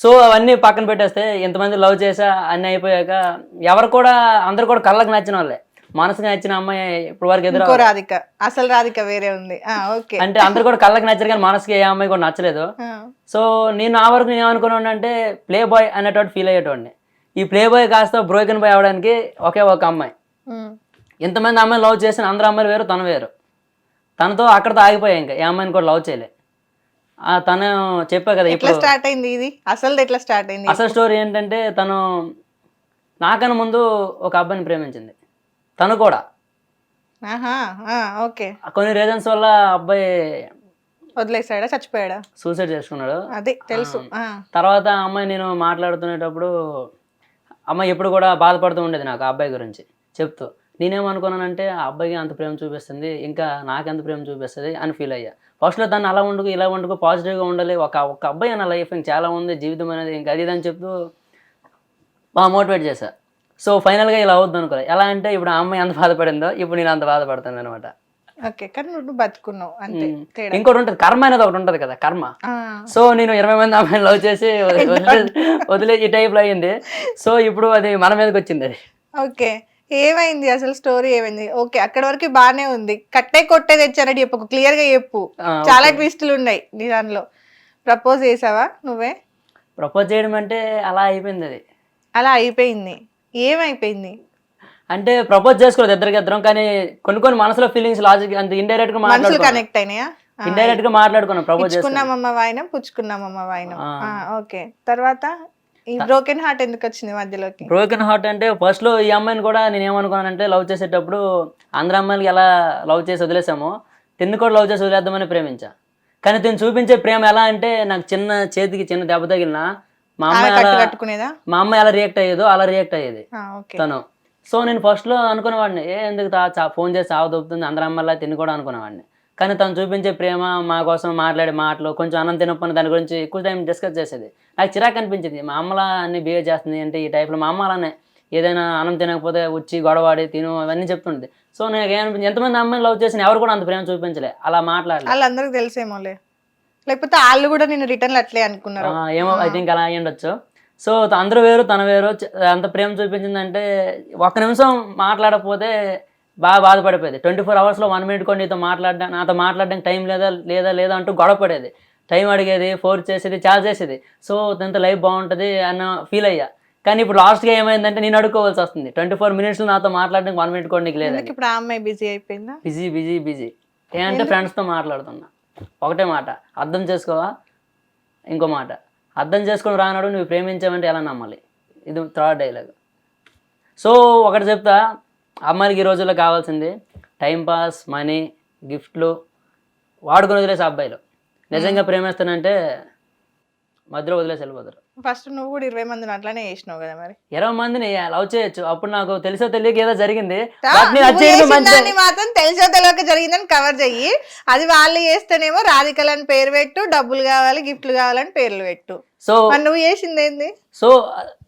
So అవన్నీ పక్కన పెట్టేస్తే ఇంతమంది లవ్ చేసా అన్ని అయిపోయాక ఎవరు కూడా అందరు కూడా కళ్ళకి నచ్చిన వాళ్ళే. మనసుకు నచ్చిన అమ్మాయి ఇప్పుడు వరకు ఎదురు రాధిక. అసలు రాధిక వేరే ఉంది. ఓకే. అంటే అందరు కూడా కళ్ళకి నచ్చరు కానీ మనసుకి ఏ అమ్మాయి కూడా నచ్చలేదు. సో నేను ఆ వరకు నేను ఏమనుకున్నాను అంటే ప్లే బాయ్ అనేటోటి ఫీల్ అయ్యేటోడిని. ఈ ప్లే బాయ్ కాస్త బ్రోకెన్ బాయ్ అవడానికి ఒకే ఒక అమ్మాయి. ఉమ్, ఇంతమంది అమ్మాయిలు లవ్ చేసిన అందరు అమ్మాయిలు వేరు తను వేరు. తనతో అక్కడితో ఆగిపోయాయి ఇంకా. ఏ అమ్మాయిని కూడా లవ్ చేయలే. తను చెప్పా కదా ఎట్లా స్టార్ట్ అయింది ఇది? అసలు ఎట్లా స్టార్ట్ అయింది? అసలు స్టోరీ ఏంటంటే తను నాకన్నా ముందు ఒక అబ్బాయిని ప్రేమించింది. తను కూడా. ఓకే. కొన్ని రీజన్స్ వల్ల అబ్బాయి వదిలేసాడా? చచ్చిపోయాడా? సూసైడ్ చేసుకున్నాడు. అది తెలుసు. తర్వాత అమ్మాయి నేను మాట్లాడుతునేటప్పుడు అమ్మాయి ఎప్పుడు కూడా బాధపడుతూ ఉండేది నాకు ఆ అబ్బాయి గురించి. చెప్తూ. నేనేమనుకున్నానంటే ఆ అబ్బాయికి అంత ప్రేమ చూపిస్తుంది ఇంకా నాకెంత ప్రేమ చూపిస్తుంది అని ఫీల్ అయ్యా. ఫస్ట్లో దాన్ని అలా వండుకు ఇలా వండుకు పాజిటివ్గా ఉండాలి. ఒక ఒక అబ్బాయి నా లైఫ్ ఇంకా చాలా ఉంది జీవితం అనేది ఇంకా అది అని చెప్తూ బాగా మోటివేట్ చేశా. సో ఫైనల్గా ఇలా అవుద్ది అనుకోలే ఎలా అంటే ఇప్పుడు ఆ అమ్మాయి ఎంత బాధపడిందో ఇప్పుడు నేను అంత బాధపడుతుంది అనమాట. ఓకే కానీ నువ్వు బతుకున్నావు అంతే ఇంకోటి ఉంటుంది కర్మ అనేది ఒకటి ఉంటుంది కదా కర్మ. సో నేను ఇరవై మంది అమ్మాయిని లవ్ చేసి వదిలే ఈ టైప్లో అయ్యింది సో ఇప్పుడు అది మన మీదకి వచ్చింది అది. ఓకే. ఏమైంది? అసలు స్టోరీ ఏమైంది? ఓకే అక్కడ వరకు బానే ఉంది. కట్టే కొట్టే తెచ్చారని చెప్పు క్లియర్గా చెప్పు. చాలా ట్విస్టులు ఉన్నాయి నీ దానిలో ప్రపోజ్ చేసావా నువ్వే? ప్రపోజ్ చేయడం అంటే అలా అయిపోయింది అది. అలా అయిపోయింది. ఏమైపోయింది? అంటే ప్రపోజ్ చేసుకోలేదు ఇద్దరికి ఇద్దరం కానీ కొన్ని కొన్ని మనసులో ఫీలింగ్స్ లాజిక్ అంత ఇండైరెక్ట్గా కనెక్ట్ అయినాయా? ఇండైరెక్ట్గా మాట్లాడుకున్నాం ప్రపోజ్ చేసుకున్నాం. పుచ్చుకున్నామమ్మ వాయినం పుచ్చుకున్నామమ్మ వాయినం. ఓకే. తర్వాత? ఈ బ్రోకెన్ హార్ట్ ఎందుకు వచ్చింది మధ్యలోకి? బ్రోకెన్ హార్ట్ అంటే ఫస్ట్లో ఈ అమ్మాయిని కూడా నేను ఏమనుకున్నానంటే లవ్ చేసేటప్పుడు అందరు అమ్మాయిలకి ఎలా లవ్ చేసి వదిలేసామో తిన్ను కూడా లవ్ చేసి వదిలేద్దామని ప్రేమించా. కానీ తిని చూపించే ప్రేమ ఎలా అంటే నాకు చిన్న చేతికి చిన్న దెబ్బ తగిలినా మా అమ్మాయి మా అమ్మాయి ఎలా రియాక్ట్ అయ్యేదో అలా రియాక్ట్ అయ్యేది తను. సో నేను ఫస్ట్లో అనుకునేవాడిని ఏ ఎందుకు ఫోన్ చేసి సాగు దొబ్బుతుంది అందరు అమ్మాయిలా తిని కూడా అనుకునేవాడిని కానీ తను చూపించే ప్రేమ మా కోసం మాట్లాడే మాటలు కొంచెం అన్నం తినప్పని దాని గురించి ఎక్కువ టైం డిస్కస్ చేసేది. నాకు చిరాకు అనిపించింది. మా అమ్మలా అన్ని బిహేవ్ చేస్తుంది అంటే ఈ టైప్లో మా అమ్మ అలానే. ఏదైనా అన్నం తినకపోతే వచ్చి గొడవాడి తిను అవన్నీ చెప్తుండేది. సో నాకు ఏమనిపించింది? ఎంతమంది అమ్మాయిని లవ్ చేసిన ఎవరు కూడా అంత ప్రేమ చూపించలే. అలా మాట్లాడలే. వాళ్ళందరికి తెలిసేమోలే. లేకపోతే వాళ్ళు కూడా నేను రిటర్న్ అట్లే అనుకున్నారు. ఏమో ఐ థింక్ అలా ఉండొచ్చు. సో అందరూ వేరు తన వేరు. అంత ప్రేమ చూపించిందంటే ఒక్క నిమిషం మాట్లాడకపోతే బాగా బాధపడిపోయేది. ట్వంటీ ఫోర్ అవర్స్లో వన్ మినిట్ కూడా నీతో మాట్లాడడం నాతో మాట్లాడడానికి టైం లేదా లేదా లేదా అంటూ గొడవ పడేది. టైం అడిగేది ఫోర్స్ చేసేది చాలా చేసేది. సో తనతో లైఫ్ బాగుంటుంది అన్న ఫీల్ అయ్యా. కానీ ఇప్పుడు లాస్ట్గా ఏమైందంటే నేను అడుక్కోవాల్సి వస్తుంది. ట్వంటీ ఫోర్ మినిట్స్లో నాతో మాట్లాడడానికి వన్ మినిట్ కూడా నీకు లేదు ఇప్పుడు అమ్మాయి బిజీ అయిపోయిందా? Busy busy busy. ఏంటంటే ఫ్రెండ్స్తో మాట్లాడుతున్నా. ఒకటే మాట. అర్థం చేసుకోవా? ఇంకో మాట. అర్థం చేసుకొని రానాడు నువ్వు ప్రేమించావంటే ఎలా నమ్మాలి? ఇది థర్డ్ డైలాగ్. సో ఒకటి చెప్తా. అమ్మాయిలకి ఈ రోజుల్లో కావాల్సింది టైం పాస్ మనీ గిఫ్ట్లు వాడుకొని వదిలేసి అబ్బాయిలు. నిజంగా ప్రేమిస్తానంటే మధ్యలో వదిలేసి వెళ్ళిపోతారు. ఫస్ట్ నువ్వు కూడా ఇరవై మందిని అట్లానే చేసినావు కదా మరి. ఇరవై మందిని లవ్ చేయొచ్చు. అప్పుడు నాకు తెలిసో తెలియక ఏదో జరిగింది. దాన్ని మాత్రం తెలిసో తెలియక జరిగిందని కవర్ చెయ్యి. అది వాళ్ళు చేస్తేనేమో రాధికలని పేరు పెట్టు డబ్బులు కావాలి గిఫ్ట్లు కావాలని పేర్లు పెట్టు. సో నువ్వు చేసింది ఏంది? సో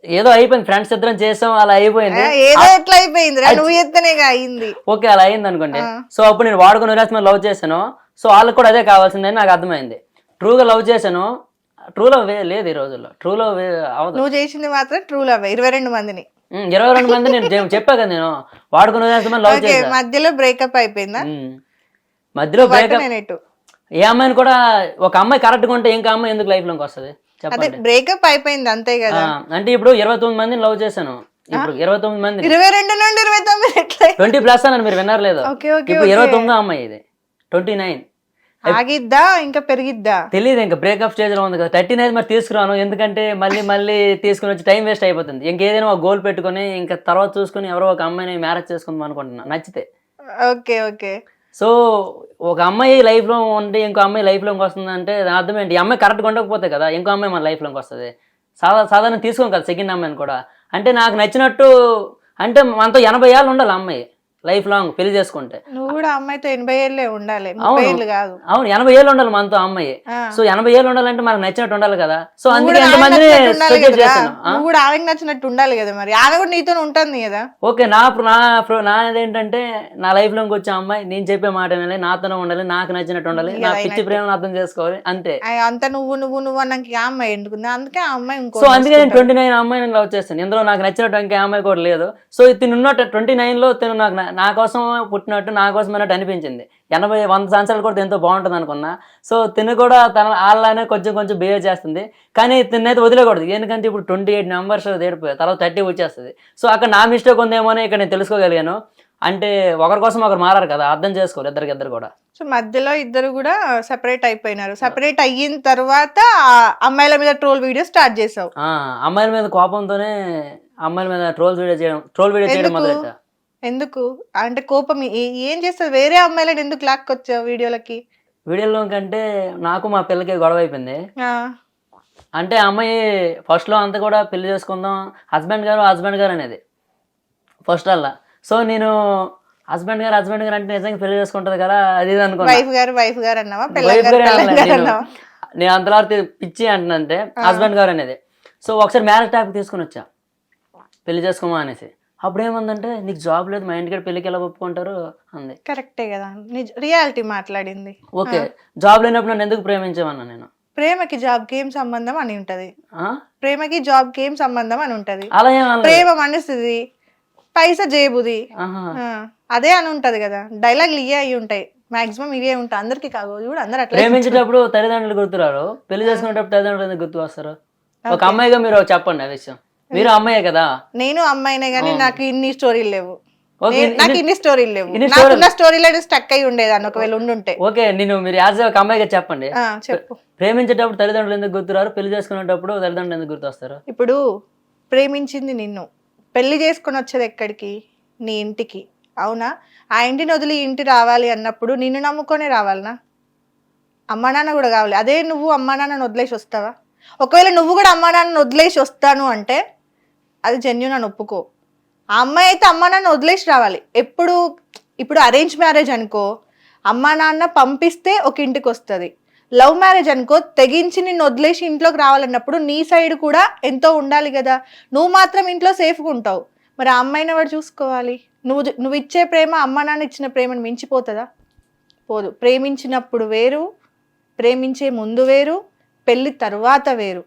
ఏదో అయిపోయింది ఫ్రెండ్స్ ఇద్దరం చేసాం అలా అయిపోయింది. ఏదో ఎట్లా అయిపోయింది? నువ్వు చేస్తేనేగా అయింది. ఓకే అలా అయింది అనుకోండి. సో అప్పుడు నేను వాడుకుని వదిలేసి లవ్ చేశాను. సో వాళ్ళకి కూడా అదే కావాల్సిందని నాకు అర్థమైంది. ట్రూగా లవ్ చేశాను. ట్రూలో వే లేదు ఈ రోజుల్లో. ట్రూలో వే అవదు. నువ్వు చేసింది మాత్రం ట్రూ లవ్ ఇరవై రెండు మందిని. ఇరవై రెండు మంది నేను చెప్- చెప్పా కదా నేను. వాడుకుని వదిలేస్తామని లవ్ ఓకే చేశా. మధ్యలో బ్రేకప్ అయిపోయిందా. మధ్యలో బ్రేకప్ ఏ అమ్మాయిని కూడా ఒక అమ్మాయి కరెక్ట్గా ఉంటే ఇంకో అమ్మాయి ఎందుకు లైఫ్లోకి వస్తుంది? అదే బ్రేకప్ అయిపోయింది అంతే కదా. అంటే ఇప్పుడు ఇరవై తొమ్మిది మందిని లవ్ చేశాను. ఇప్పుడు ఇరవై తొమ్మిది మంది ఇరవై రెండు నుండి ఇరవై తొమ్మిది ట్వంటీ ప్లస్ అని మీరు విన్నారు లేదు? ఇప్పుడు ఇరవై తొమ్మిదో అమ్మాయి ఇది. Twenty nine. ఆగిద్దా? ఇంకా పెరిగిద్దా? తెలియదు ఇంకా బ్రేకప్ స్టేజ్లో ఉంది కదా. థర్టీ నైన్ మరి తీసుకురాను. ఎందుకంటే మళ్ళీ మళ్ళీ తీసుకుని వచ్చి టైం వేస్ట్ అయిపోతుంది. ఇంకేదైనా ఒక గోల్ పెట్టుకొని ఇంకా తర్వాత చూసుకుని ఎవరో ఒక అమ్మాయిని మ్యారేజ్ చేసుకుందాం అనుకుంటున్నా. నచ్చితే. Okay okay. సో ఒక అమ్మాయి లైఫ్లో ఉంటే ఇంకో అమ్మాయి లైఫ్లోకి వస్తుందంటే దాని అర్థం ఏంటి? ఈ అమ్మాయి కరెక్ట్గా ఉండకపోతే కదా ఇంకో అమ్మాయి మన లైఫ్లోకి వస్తుంది. సాధా సాధారణ తీసుకోం కదా సెకండ్ అమ్మాయిని కూడా. అంటే నాకు నచ్చినట్టు అంటే మనతో ఎనభై ఏళ్ళు ఉండాలి అమ్మాయి. లైఫ్ లాంగ్ పెళ్ళి చేసుకుంటే. నువ్వు కూడా అమ్మాయితో ఎనభై ఏళ్ళే ఉండాలి. అవును. కాదు. అవును ఎనభై ఏళ్ళు ఉండాలి మనతో అమ్మాయి. సో ఎనభై ఏళ్ళు ఉండాలంటే మనకు నచ్చినట్టు ఉండాలి కదా. సో అందుకే? నువ్వు కూడా ఆమెకు నచ్చినట్టు ఉండాలి కదా మరి. ఆమె కూడా నీతో ఉంటుంది కదా. ఓకే నా నా ప్ర- నాదేంటంటే నా లైఫ్లోకి వచ్చే అమ్మాయి నేను చెప్పే మాట వినాలి నాతోనే ఉండాలి నాకు నచ్చినట్టు ఉండాలి నా పిచ్చి ప్రేమను అర్థం చేసుకోవాలి అంతే. అంత నువ్వు నువ్వు నువ్వు అన్నాక ఆ అమ్మాయి ఎందుకుంది? అందుకే ఆ అమ్మాయి ఇంకో సో అందుకే నేను ట్వంటీ నైన్ అమ్మాయి లవ్ చేస్తాను. ఇందులో నాకు నచ్చినట్టు ఇంకే అమ్మాయి కూడా లేదు. సో తిను ట్వంటీ నైన్లో తిను నాకు నా- కోసం పుట్టినట్టు నా కోసం అన్నట్టు అనిపించింది. ఎనభై వంద సంవత్సరాలు కూడా ఎంతో బాగుంటుంది అనుకున్నా. సో తిను కూడా తన వాళ్ళనే కొంచెం కొంచెం బిహేవ్ చేస్తుంది. కానీ తిన్నైతే వదిలేకూడదు. ఎందుకంటే ఇప్పుడు ట్వంటీ ఎయిట్ నెంబర్స్ తేడిపోయాయి. తర్వాత థర్టీ వచ్చేస్తుంది. సో అక్కడ నా మిస్టేక్ ఉందేమో అని ఇక్కడ నేను తెలుసుకోగలిగాను. అంటే ఒకరి కోసం ఒకరు మారారు కదా. అర్థం చేసుకోవాలి ఇద్దరికి ఇద్దరు కూడా. సో మధ్యలో ఇద్దరు కూడా సెపరేట్ అయిపోయినారు. సెపరేట్ అయిన తర్వాత అమ్మాయిల మీద ట్రోల్ వీడియో స్టార్ట్ చేసావు. ఆ, అమ్మాయిల మీద కోపంతోనే అమ్మాయిల మీద ట్రోల్స్ వీడియో చేయడం ట్రోల్ వీడియో చేయడం? మొదలెట్టా. ఎందుకు? అంటే కోపం ఏ- ఏం చేస్తావు? వేరే అమ్మాయిలను ఎందుకు లాక్కొచ్చావు వీడియోలకి? వీడియోలో కంటే నాకు మా పిల్లకి గొడవ అయిపోయింది. ఆ, అంటే ఆ అమ్మాయి ఫస్ట్లో అంతా కూడా పెళ్ళి చేసుకుందాం హస్బెండ్ గారు హస్బెండ్ గారు అనేది. ఫస్ట్ అలా. సో నేను హస్బెండ్ గారు హస్బెండ్ గారు అంటే నిజంగా పెళ్ళి చేసుకుంటది కదా అది ఇది అనుకున్నా. వైఫ్ గారు వైఫ్ గారు అన్నావా? పిల్ల వైఫ్ గారు గారే పిల్ల అనలే. గారు నేను. అన్నావా? నేను అంతలా పిచ్చి అంటున్నంటే హస్బెండ్ గారు అనేది. సో ఒకసారి మ్యారేజ్ టాపిక్ తీసుకుని వచ్చా. పెళ్ళి చేసుకోమా అనేసి. అప్పుడు ఏమందంటే నీకు జాబ్ లేదు మా ఇంటికి పెళ్ళికి ఎలా ఒప్పుకుంటారు? అంది. కరెక్టే కదా. రియాలిటీ మాట్లాడింది. ఓకే. జాబ్ లేనప్పుడు నన్ను ఎందుకు ప్రేమించమన్నా నేను? ప్రేమకి జాబ్కి ఏం సంబంధం అని ఉంటది? ప్రేమకి జాబ్కి ఏం సంబంధం అని ఉంటది. ప్రేమ మనసుది పైసా జేబుది. అదే అని ఉంటది కదా. డైలాగ్లు ఇవే అయి ఉంటాయి. మాక్సిమం ఇవే ఉంటాయి. అందరికి కాదు కూడా అందరు అట్లా ప్రేమించేటప్పుడు తల్లిదండ్రులు గుర్తురారు. పెళ్ళి చేసుకునేటప్పుడు తల్లిదండ్రులు గుర్తు వస్తారు ఒక అమ్మాయిగా మీరు చెప్పండి ఆ విషయం. మీరు అమ్మాయే కదా? నేను అమ్మాయినే కానీ నాకు ఇన్ని స్టోరీలు లేవు. నాకు ఇన్ని స్టోరీలు లేవు. నాకున్న స్టోరీలో స్టక్ అయి ఉండేదాన్ని ఒకవేళ ఉండుంటే. ఓకే నేను మీరు యాజ్ ఒక అమ్మాయిగా చెప్పండి. చెప్పు. ప్రేమించేటప్పుడు తల్లిదండ్రులు ఎందుకు గుర్తురారు? పెళ్ళి చేసుకునేటప్పుడు తల్లిదండ్రులు ఎందుకు గుర్తు వస్తారు ఇప్పుడు ప్రేమించింది నిన్ను. పెళ్ళి చేసుకొని వచ్చేది ఎక్కడికి? నీ ఇంటికి. అవునా? ఆ ఇంటిని వదిలి ఇంటి రావాలి అన్నప్పుడు నిన్ను నమ్ముకొనే రావాలనా? అమ్మా నాన్న కూడా కావాలి. అదే నువ్వు అమ్మా నాన్నని వదిలేసి వస్తావా? ఒకవేళ నువ్వు కూడా అమ్మా నాన్నని వదిలేసి వస్తాను అంటే అది జెన్యున్ అని ఒప్పుకో. ఆ అమ్మాయి అయితే అమ్మా నాన్న వదిలేసి రావాలి. ఎప్పుడు ఇప్పుడు అరేంజ్ మ్యారేజ్ అనుకో అమ్మా నాన్న పంపిస్తే ఒక ఇంటికి వస్తుంది. లవ్ మ్యారేజ్ అనుకో తెగించి నిన్ను వదిలేసి ఇంట్లోకి రావాలన్నప్పుడు నీ సైడ్ కూడా ఎంతో ఉండాలి కదా. నువ్వు మాత్రం ఇంట్లో సేఫ్గా ఉంటావు. మరి ఆ అమ్మాయిని వాడు చూసుకోవాలి? నువ్వు నువ్వు ఇచ్చే ప్రేమ అమ్మ నాన్న ఇచ్చిన ప్రేమను మించిపోతుందా? పోదు. ప్రేమించినప్పుడు వేరు ప్రేమించే ముందు వేరు పెళ్ళి తర్వాత వేరు.